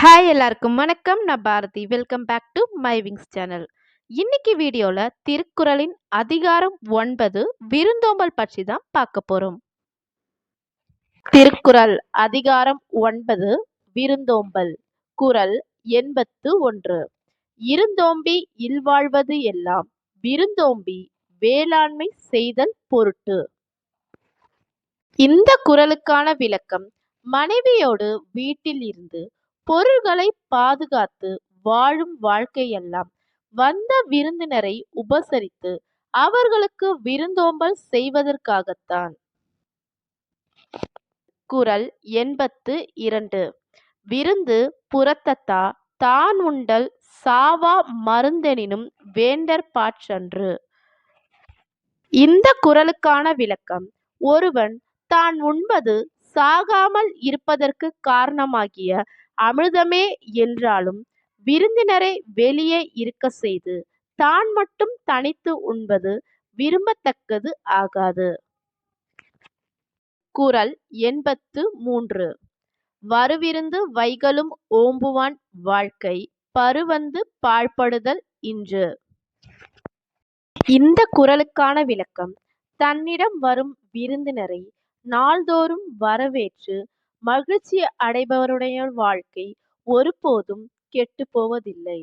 Hi எல்லாருக்கும் வணக்கம். நான் Bharathi. Welcome back to my wings channel இன்னைக்கு வீடியோவில் திருக்குறளின் அதிகாரம் ஒன்பது விருந்தோம்பல் பற்றி தான் பார்க்க போகிறோம் திருக்குறள் அதிகாரம் ஒன்பது விருந்தோம்பல். குறள் எண்பத்து ஒன்று. இருந்தோம்பி இல்வாழ்வது எல்லாம் விருந்தோம்பி வேளாண்மை செய்தல் பொருட்டு. இந்த குறளுக்கான விளக்கம் மனைவியோடு வீட்டில் இருந்து பொருள்களை பாதுகாத்து வாழும் வாழ்க்கையெல்லாம் வந்த விருந்தினரை உபசரித்து அவர்களுக்கு விருந்தோம்பல் செய்வதற்காகத்தான். குரல் எண்பத்து இரண்டு. விருந்து புறத்தத்தா தான் உண்டல் சாவா மருந்தெனினும் வேண்டற் பாற்றன்று. இந்த குறளுக்கான விளக்கம் ஒருவன் தான் உண்பது சாகாமல் இருப்பதற்கு காரணமாகிய அமிர்தமே என்றாலும் விருந்தினரை வெளியே இருக்க செய்து தான் மட்டும் தனித்து உண்பது விரும்பத்தக்கது ஆகாது. குறள் எண்பத்து மூன்று. வருவிருந்து வைகளும் ஓம்புவான் வாழ்க்கை பருவந்து பாழ்படுதல் இன்று. இந்த குறளுக்கான விளக்கம் தன்னிடம் வரும் விருந்தினரை நாள்தோறும் வரவேற்று மகிழ்ச்சி அடைபவருடைய வாழ்க்கை ஒருபோதும் கெட்டு போவதில்லை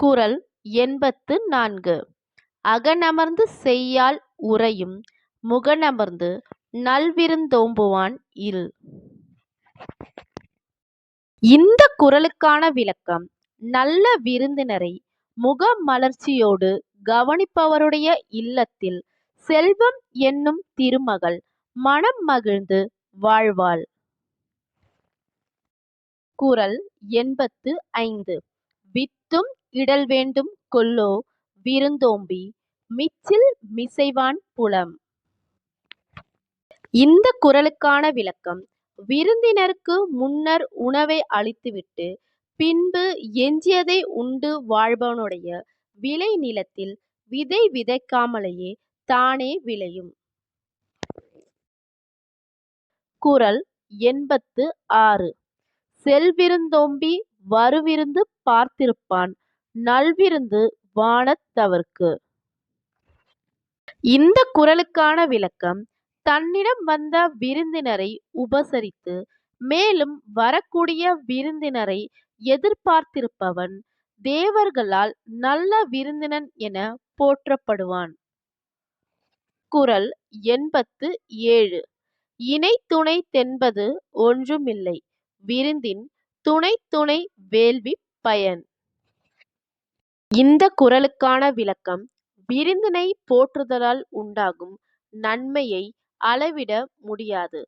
குறள் எண்பத்து நான்கு. அகனமர்ந்து செய்யால் உறையும் முகனமர்ந்து நல்விருந்தோம்புவான் இல். இந்த குறளுக்கான விளக்கம் நல்ல விருந்தினரை முக மலர்ச்சியோடு கவனிப்பவருடைய இல்லத்தில் செல்வம் என்னும் திருமகள் மனம் மகிழ்ந்து வாழ்வாள். குரல் எண்பத்து ஐந்து. வித்தும் இடல் வேண்டும் கொல்லோ விருந்தோம்பி மிச்சில் மிசைவான் புலம். இந்த குரலுக்கான விளக்கம் விருந்தினருக்கு முன்னர் உணவை அளித்துவிட்டு பின்பு எஞ்சியதை உண்டு வாழ்பவனுடைய விளை நிலத்தில் விதை விதைக்காமலேயே தானே விளையும். குரல் எண்பத்து ஆறு. செல்விருந்தோம்பி வருவிருந்து பார்த்திருப்பான் நல்விருந்து வானத்தவர்க்கு இந்த குறளுக்கான விளக்கம் தன்னிடம் வந்த விருந்தினரை உபசரித்து மேலும் வரக்கூடிய விருந்தினரை எதிர்பார்த்திருப்பவன் தேவர்களால் நல்ல விருந்தினன் என போற்றப்படுவான். குறள் எண்பத்து ஏழு. இணை துணை தென்பது ஒன்றுமில்லை. விருந்தின் துணை துணை வேள்வி பயன். இந்த குறளுக்கான விளக்கம் விருந்தினை போற்றுதலால் உண்டாகும் நன்மையை அளவிட முடியாது.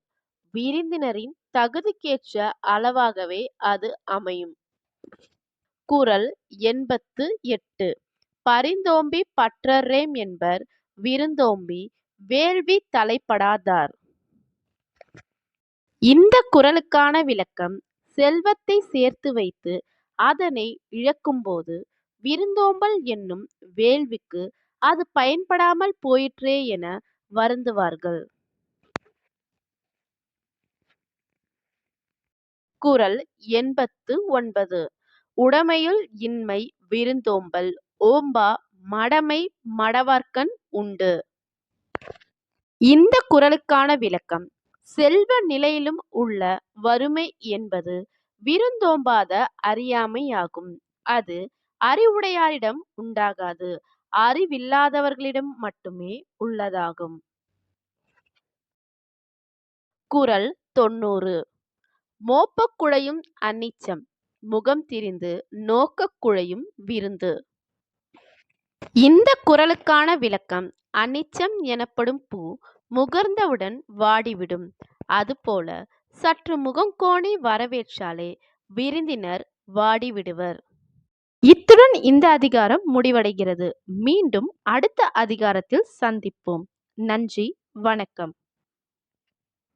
விருந்தினரின் தகுதிக்கேற்ற அளவாகவே அது அமையும். குறள் எண்பத்து எட்டு. பரிந்தோம்பி பற்றரேம் என்பர் விருந்தோம்பி வேள்வி தலைப்படாதார். இந்த குறளுக்கான விளக்கம் செல்வத்தை சேர்த்து வைத்து அதனை இழக்கும்போது விருந்தோம்பல் என்னும் வேள்விக்கு அது பயன்படாமல் போயிற்றே என வருந்துவார்கள். குறள் எண்பத்து ஒன்பது. உடமையுள் இன்மை விருந்தோம்பல் ஓம்பா மடமை மடவார்க்கன் உண்டு. இந்த குறளுக்கான விளக்கம் செல்வ நிலையிலும் உள்ள வறுமை என்பது விருந்தோம்பாத அறியாமையாகும். அது அறிவுடையாரிடம் உண்டாகாது. அறிவில்லாதவர்களிடம் மட்டுமே உள்ளதாகும். குறள் தொண்ணூறு. மோப்பக் குழையும் அனிச்சம் முகம் திரிந்து நோக்கக்குழையும் விருந்து. இந்த குறளுக்கான விளக்கம் அனிச்சம் எனப்படும் பூ முகர்ந்தவுடன் வாடிவிடும். அதுபோல சற்று முகம் கோணி வரவேற்றாலே விருந்தினர் வாடிவிடுவர். இத்துடன் இந்த அதிகாரம் முடிவடைகிறது. மீண்டும் அடுத்த அதிகாரத்தில் சந்திப்போம். நன்றி வணக்கம்.